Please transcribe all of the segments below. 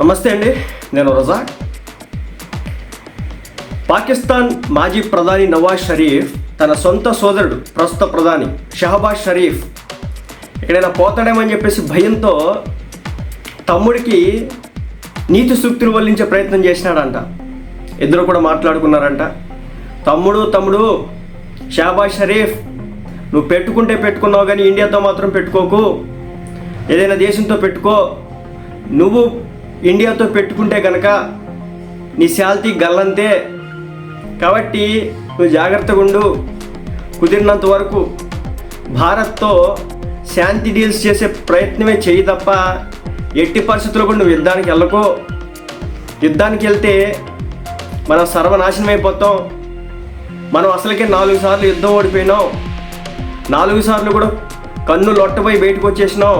నమస్తే అండి నేను రజాక్. పాకిస్తాన్ మాజీ ప్రధాని నవాజ్ షరీఫ్ తన సొంత సోదరుడు ప్రస్తుత ప్రధాని షహబాజ్ షరీఫ్. ఎక్కడైనా పోతాడేమని చెప్పేసి భయంతో తమ్ముడికి నీతి సూక్తులు వల్లించే ప్రయత్నం చేసినాడంట. ఇద్దరు కూడా మాట్లాడుకున్నారంట. తమ్ముడు తమ్ముడు షహబాజ్ షరీఫ్ నువ్వు పెట్టుకుంటే పెట్టుకున్నావు కానీ ఇండియాతో మాత్రం పెట్టుకోకు. ఏదైనా దేశంతో పెట్టుకో. నువ్వు ఇండియాతో పెట్టుకుంటే కనుక నీ శాల్తీ గల్లంతే. కాబట్టి నువ్వు జాగ్రత్తగా ఉండు. కుదిరినంత వరకు భారత్తో శాంతి డీల్స్ చేసే ప్రయత్నమే చేయి తప్ప ఎట్టి పరిస్థితుల్లో కూడా నువ్వు యుద్ధానికి వెళ్ళకో. యుద్ధానికి వెళ్తే మనం సర్వనాశనం అయిపోతాం. మనం అసలుకే నాలుగు సార్లు యుద్ధం ఓడిపోయినాం. నాలుగు సార్లు కూడా కన్ను లొట్టపోయి బయటకు వచ్చేసినాం.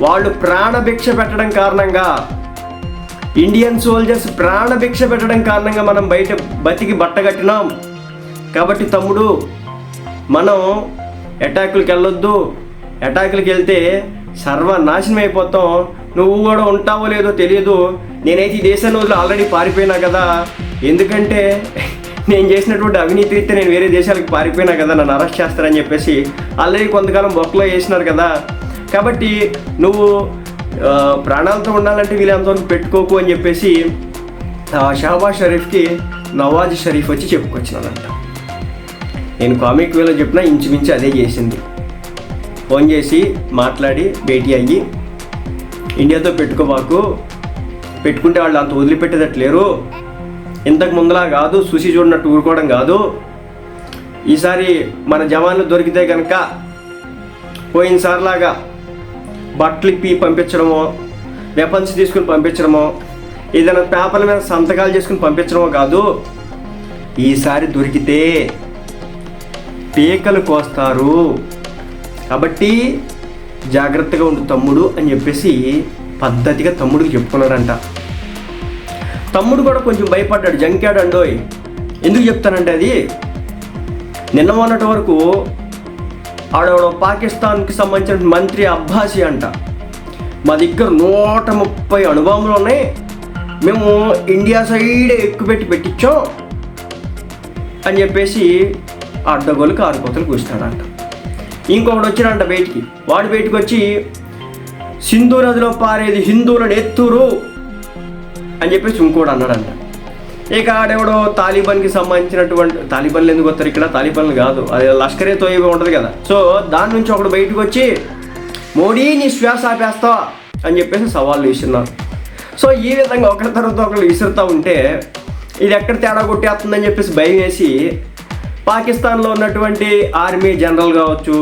వాళ్ళు ప్రాణభిక్ష పెట్టడం కారణంగా ఇండియన్ సోల్జర్స్ ప్రాణభిక్ష పెట్టడం కారణంగా మనం బయట బతికి బట్టగట్టినాం కాబట్టి తమ్ముడు మనం అటాకులకి వెళ్ళొద్దు. అటాకులకి వెళ్తే సర్వనాశనం అయిపోతాం. నువ్వు కూడా ఉంటావో లేదో తెలియదు. నేనైతే ఈ దేశాన్ని వదిలి ఆల్రెడీ పారిపోయినా కదా. ఎందుకంటే నేను చేసినటువంటి అవినీతి అయితే నేను వేరే దేశాలకు పారిపోయినా కదా నన్ను అరెస్ట్ చేస్తారని చెప్పేసి ఆల్రెడీ కొంతకాలం బొక్కలో వేసినారు కదా. కాబట్టి నువ్వు ప్రాణాలతో ఉండాలంటే వీళ్ళంతో పెట్టుకోకు అని చెప్పేసి షహబాజ్ షరీఫ్కి నవాజ్ షరీఫ్ వచ్చి చెప్పుకొచ్చినానంట నేను కామిక్ వేలో చెప్పిన ఇంచుమించు అదే చేసింది. ఫోన్ చేసి మాట్లాడి భేటీ అయ్యి ఇండియాతో పెట్టుకోబాకు పెట్టుకుంటే వాళ్ళు అంత వదిలిపెట్టేటట్లేరు ఇంతకు ముందులా కాదు చూసి చూడనట్టు ఊరుకోవడం కాదు. ఈసారి మన జవాన్లు దొరికితే కనుక పోయినసారిలాగా బట్టలు ఇప్పి పంపించడమో వెపన్స్ తీసుకుని పంపించడమో ఏదైనా పేపర్ల మీద సంతకాలు చేసుకుని పంపించడమో కాదు. ఈసారి దొరికితే పీకలు కోస్తారు. కాబట్టి జాగ్రత్తగా ఉండు తమ్ముడు అని చెప్పేసి పద్ధతిగా తమ్ముడికి చెప్పుకున్నాడంట. తమ్ముడు కూడా కొంచెం భయపడ్డాడు. జంకాడు అండోయ్. ఎందుకు చెప్తానంటే అది? నిన్న మొన్నటి వరకు ఆడవాడు పాకిస్తాన్కి సంబంధించిన మంత్రి అబ్బాసి అంట. మా దగ్గర నూట ముప్పై అణుబాంబులు ఉన్నాయి. మేము ఇండియా సైడే ఎక్కుపెట్టి పెట్టించాం. అని చెప్పేసి అడ్డగోలుకి ఆరు కోతలు కూర్చున్నాడంట ఇంకొకడు వచ్చినాడంట బయటికి. వాడు బయటికి వచ్చి సింధు నదిలో పారేది హిందువులను ఎత్తురు అని చెప్పేసి ఇంకోడు అన్నాడంట. ఇక ఆడెవడో తాలిబాన్కి సంబంధించినటువంటి తాలిబాన్లు ఎందుకు వస్తారు ఇక్కడ? తాలిబాన్లు కాదు. అది లష్కరే తోయబే ఉంటుంది కదా. సో దాని నుంచి ఒకడు బయటకు వచ్చి మోడీ నీ శ్వాస ఆపేస్తావా అని చెప్పేసి సవాళ్ళు విసురున్నారు సో ఈ విధంగా ఒకరి తర్వాత ఒకరు విసురుతూ ఉంటే ఇది ఎక్కడ తేడా కొట్టేస్తుందని చెప్పేసి భయం వేసి పాకిస్తాన్లో ఉన్నటువంటి ఆర్మీ జనరల్ కావచ్చు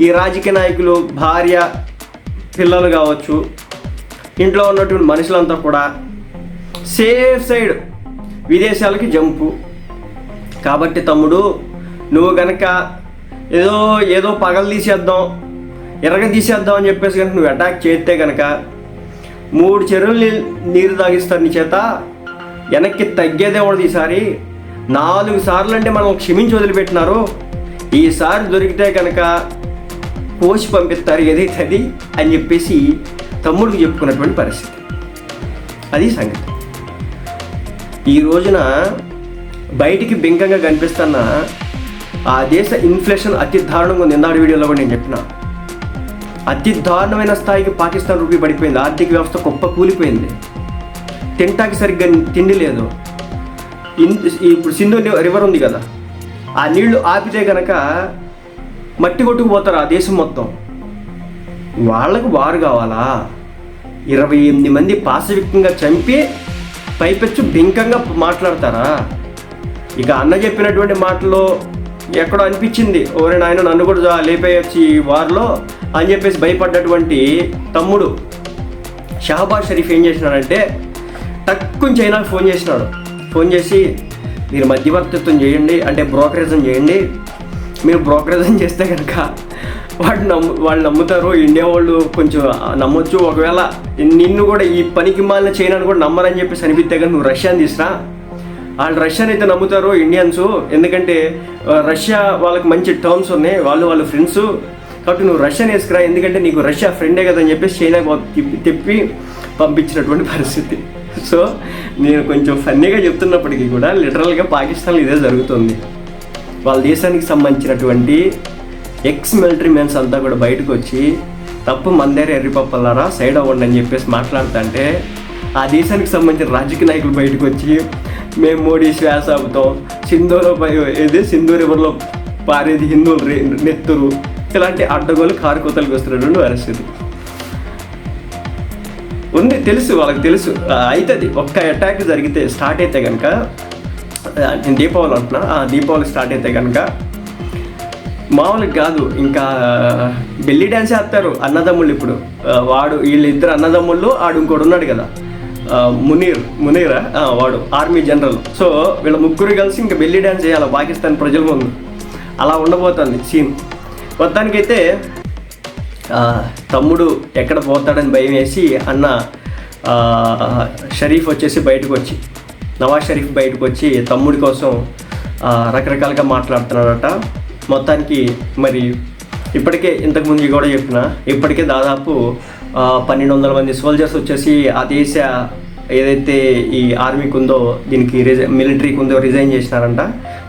ఈ రాజకీయ నాయకులు భార్య పిల్లలు కావచ్చు ఇంట్లో ఉన్నటువంటి మనుషులంతా కూడా సేఫ్ సైడ్ విదేశాలకి జంపు. కాబట్టి తమ్ముడు నువ్వు కనుక ఏదో ఏదో పగలు తీసేద్దాం ఎరగ తీసేద్దాం అని చెప్పేసి కనుక నువ్వు అటాక్ చేస్తే కనుక మూడు చెరువులు నీరు తాగిస్తారు నీ చేత వెనక్కి తగ్గేదే ఉండదు ఈసారి. నాలుగు సార్లు అంటే మనం క్షమించి వదిలిపెట్టినారు. ఈసారి దొరికితే కనుక కోసి పంపిస్తారు ఏదైతే అది అని చెప్పేసి తమ్ముడికి చెప్పుకున్నటువంటి పరిస్థితి. అది సంగతి. ఈ రోజున బయటికి బింకంగా కనిపిస్తున్న ఆ దేశ ఇన్ఫ్లేషన్ అతి దారుణంగా ఉంది. ఇందాడి వీడియోలో కూడా నేను చెప్పిన. అతి దారుణమైన స్థాయికి పాకిస్తాన్ రూపీ పడిపోయింది. ఆర్థిక వ్యవస్థ గొప్ప కూలిపోయింది. తింటాకి సరిగ్గా తిండి లేదు. ఇప్పుడు సింధు రివర్ ఉంది కదా. ఆ నీళ్ళు ఆపితే కనుక మట్టి కొట్టుకుపోతారు ఆ దేశం మొత్తం. వాళ్ళకు వారు కావాలా? ఇరవై ఎనిమిది మంది పాశవికంగా చంపి పైపెచ్చు బింకంగా మాట్లాడతారా? ఇక అన్న చెప్పినటువంటి మాటలో ఎక్కడో అనిపించింది. ఓరే నాయన నన్ను కూడా లేపేయచ్చు ఈ వార్లో అని చెప్పేసి భయపడ్డటువంటి తమ్ముడు షహబాజ్ షరీఫ్ ఏం చేసినాడంటే టక్కుని చైనాకు ఫోన్ చేసినాడు. ఫోన్ చేసి మీరు మధ్యవర్తిత్వం చేయండి అంటే బ్రోకరేజం చేయండి. మీరు బ్రోకరేజం చేస్తే కనుక వాడు నమ్ము వాళ్ళు నమ్ముతారు. ఇండియా వాళ్ళు కొంచెం నమ్మొచ్చు. ఒకవేళ నిన్ను కూడా ఈ పనికి మాలిన చైనాను కూడా నమ్మరని చెప్పేసి అనిపిస్తే కానీ నువ్వు రష్యాని తీసురా. వాళ్ళు రష్యాని అయితే నమ్ముతారు ఇండియన్స్. ఎందుకంటే రష్యా వాళ్ళకి మంచి టర్మ్స్ ఉన్నాయి. వాళ్ళు వాళ్ళ ఫ్రెండ్స్. కాబట్టి నువ్వు రష్యాని వేసుకురా. ఎందుకంటే నీకు రష్యా ఫ్రెండే కదా అని చెప్పేసి చైనా తిప్పి తిప్పి పంపించినటువంటి పరిస్థితి. సో నేను కొంచెం ఫన్నీగా చెప్తున్నప్పటికీ కూడా లిటరల్గా పాకిస్తాన్లో ఇదే జరుగుతుంది. వాళ్ళ దేశానికి సంబంధించినటువంటి ఎక్స్ మిలిటరీ మెన్స్ అంతా కూడా బయటకు వచ్చి తప్పు మందేరే ఎర్రిపప్పలారా సైడ్ అవ్వండి అని చెప్పేసి మాట్లాడుతుంటే ఆ దేశానికి సంబంధించిన రాజకీయ నాయకులు బయటకు వచ్చి మేము మోడీ శ్వాస ఆపుతాం సింధూలో పై ఏది సింధూ రివర్లో పారేది హిందువులు నెత్తురు. ఇలాంటి అడ్డగోలు కారుకోతలకు వస్తున్నటువంటి పరిస్థితి ఉంది తెలుసు వాళ్ళకి తెలుసు. అవుతుంది ఒక్క అటాక్ జరిగితే స్టార్ట్ అయితే కనుక నేను దీపావళి అంటున్నా ఆ దీపావళి స్టార్ట్ అయితే కనుక మామూలుగా కాదు ఇంకా బెల్లి డ్యాన్స్ వేస్తారు అన్నదమ్ముళ్ళు ఇప్పుడు. వాడు వీళ్ళిద్దరు అన్నదమ్ముళ్ళు ఆడు ఇంకోడు ఉన్నాడు కదా. మునీర్ మునీరా? వాడు ఆర్మీ జనరల్. సో వీళ్ళ ముగ్గురు కలిసి ఇంకా బెల్లి డ్యాన్స్ చేయాలి పాకిస్తాన్ ప్రజల ముందు. అలా ఉండబోతుంది సీన్. మొత్తానికైతే తమ్ముడు ఎక్కడ పోతాడని భయం వేసి అన్న షరీఫ్ వచ్చేసి బయటకు వచ్చి నవాజ్ షరీఫ్ బయటకు వచ్చి తమ్ముడి కోసం రకరకాలుగా మాట్లాడుతున్నాడట. మొత్తానికి మరి ఇప్పటికే ఇంతకుముందు కూడా చెప్పిన ఇప్పటికే దాదాపు పన్నెండు వందల మంది సోల్జర్స్ వచ్చేసి ఆ దేశ ఏదైతే ఈ ఆర్మీకి ఉందో దీనికి రిజై మిలిటరీకి ఉందో రిజైన్ చేసినారంట.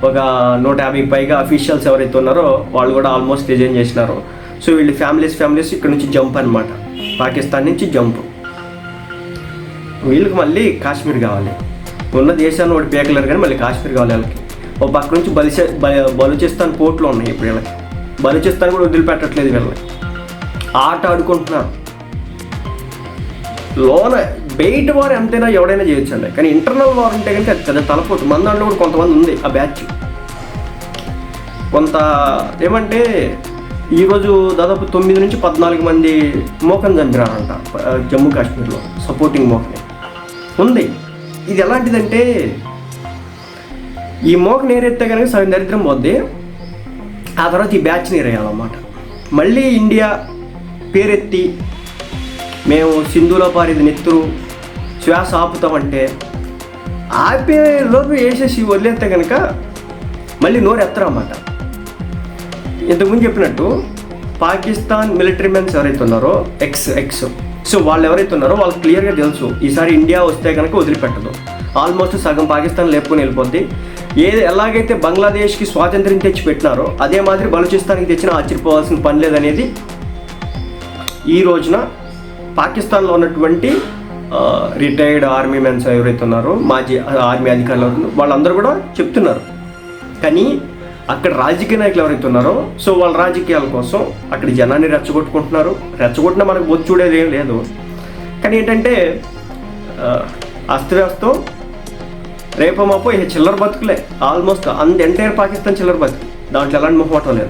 ఒక నూట యాభై పైగా అఫీషియల్స్ ఎవరైతే ఉన్నారో వాళ్ళు కూడా ఆల్మోస్ట్ రిజైన్ చేసినారు. సో వీళ్ళు ఫ్యామిలీస్ ఫ్యామిలీస్ ఇక్కడ నుంచి జంప్ అనమాట పాకిస్తాన్ నుంచి జంప్ వీళ్ళకి మళ్ళీ కాశ్మీర్ కావాలి. ఉన్న దేశాన్ని ఒకటి పేకలేరు కానీ మళ్ళీ కాశ్మీర్ కావాలి వాళ్ళకి. ఓ పక్క నుంచి బలిచే బలుచిస్తాన్ పోర్ట్లు ఉన్నాయి ఇప్పుడు వీళ్ళకి. బలుచిస్తాన్ కూడా వదిలిపెట్టట్లేదు వీళ్ళని. ఆట ఆడుకుంటున్నారు. లోన బయట వారు ఎంతైనా ఎవడైనా చేయొచ్చండి. కానీ ఇంటర్నల్ వార్ ఉంటే కనుక అది పెద్ద తలపోతు మన దాంట్లో కూడా కొంతమంది ఉంది ఆ బ్యాచ్. కొంత ఏమంటే ఈరోజు దాదాపు తొమ్మిది నుంచి పద్నాలుగు మంది మోకన్ చంపినారంట జమ్మూ కాశ్మీర్లో సపోర్టింగ్ మోకని ఉంది. ఇది ఎలాంటిదంటే ఈ మోక నేరెత్తే కనుక సగం దరిద్రం పోద్ది. ఆ తర్వాత ఈ బ్యాచ్ నేరేయాలన్నమాట మళ్ళీ ఇండియా పేరెత్తి మేము సింధులో పారేది నెత్తురు శ్వాస ఆపుతామంటే ఆపే లోపు వేసేసి వదిలేస్తే కనుక మళ్ళీ నోరు ఎత్తరన్నమాట. ఇంతకుముందు చెప్పినట్టు పాకిస్తాన్ మిలిటరీ మెన్స్ ఎవరైతే ఉన్నారో ఎక్స్ ఎక్స్ సో వాళ్ళు ఎవరైతే ఉన్నారో వాళ్ళకి క్లియర్గా తెలుసు ఈసారి ఇండియా వస్తే కనుక వదిలిపెట్టదు. ఆల్మోస్ట్ సగం పాకిస్తాన్ లేపుకొని వెళ్ళిపోద్ది. ఏది ఎలాగైతే బంగ్లాదేశ్కి స్వాతంత్ర్యం తెచ్చి పెట్టినారో అదే మాదిరి బలూచిస్తాన్కి తెచ్చినా ఆశ్చర్యపోవాల్సిన పని లేదనేది ఈ రోజున పాకిస్తాన్లో ఉన్నటువంటి రిటైర్డ్ ఆర్మీ మెన్స్ ఎవరైతే ఉన్నారో మాజీ ఆర్మీ అధికారులు వాళ్ళందరూ కూడా చెప్తున్నారు. కానీ అక్కడ రాజకీయ నాయకులు ఎవరైతే ఉన్నారో సో వాళ్ళ రాజకీయాల కోసం అక్కడ జనాన్ని రెచ్చగొట్టుకుంటున్నారు. రెచ్చగొట్టినా మనకు బొచ్చు చూడేది ఏం లేదు. కానీ ఏంటంటే అస్తవ్యస్తం రేపు మాపో ఇక చిల్లర బతుకులే. ఆల్మోస్ట్ అంత ఎంటైర్ పాకిస్తాన్ చిల్లర బతుకు. దాంట్లో ఎలాంటి మొహమాటం లేదు.